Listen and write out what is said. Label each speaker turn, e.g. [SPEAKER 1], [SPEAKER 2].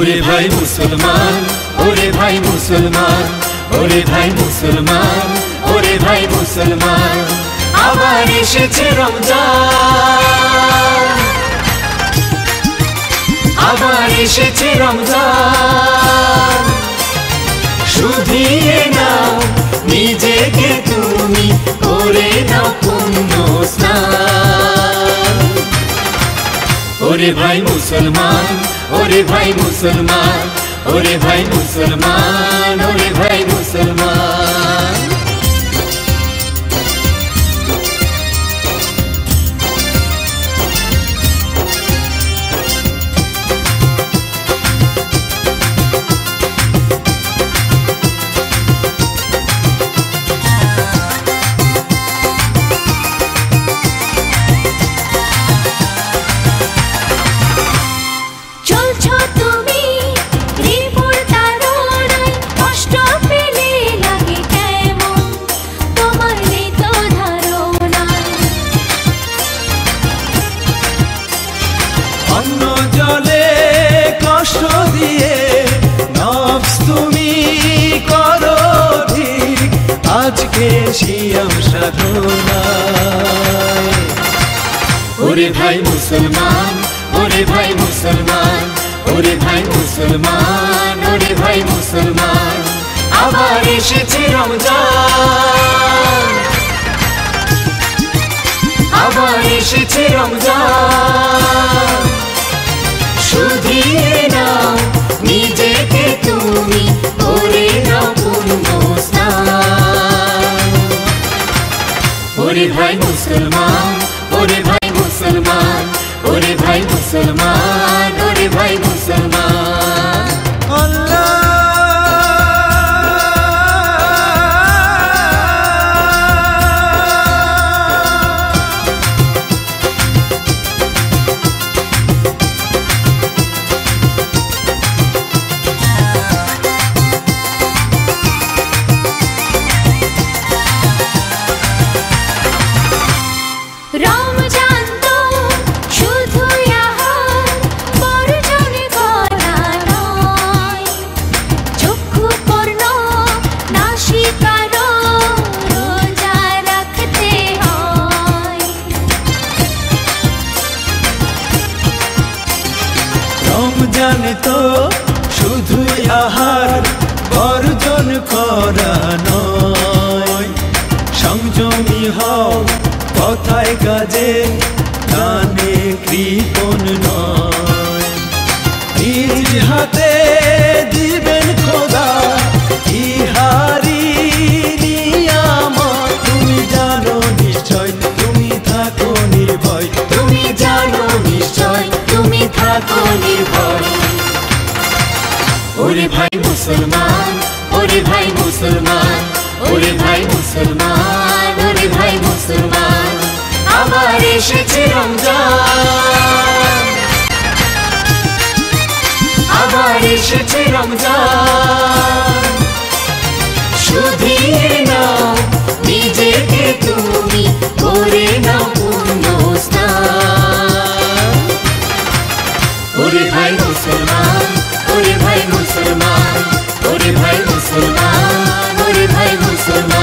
[SPEAKER 1] ওরে ভাই মুসলমান, ওরে ভাই মুসলমান, ওরে ভাই মুসলমান, ওরে ভাই মুসলমান, আবার এসেছে রমজান। আবার এসেছে রমজান। শুধিয়ে নাও, নিজেকে তুমি করে নাও পুণ্য স্নান। ওরে ভাই মুসলমান ওরে ভাই মুসলমান ওরে ভাই মুসলমান ওরে ভাই মুসলমান।
[SPEAKER 2] জলে কষ্ট দিয়ে নফস তুমি ঠিক আজকে শিয়াম
[SPEAKER 1] ওরে ভাই মুসলমান, ওরে ভাই মুসলমান, ওরে ভাই মুসলমান, ওরে ভাই মুসলমান, আবার এসেছে রমজান। আবার এসেছে রমজান। মুসলমান ওরে ভাই মুসলমান ওরে ভাই
[SPEAKER 3] রমজান তো শুধু আহার বর্জন করা নয়।
[SPEAKER 2] সংযমী হও কথায় কাজে গানে কৃপণ
[SPEAKER 1] ওরে ভাই মুসলমান, ওরে ভাই মুসলমান, ওরে ভাই মুসলমান, ওরে ভাই মুসলমান। আবার এসেছে রমজান। Barcelona.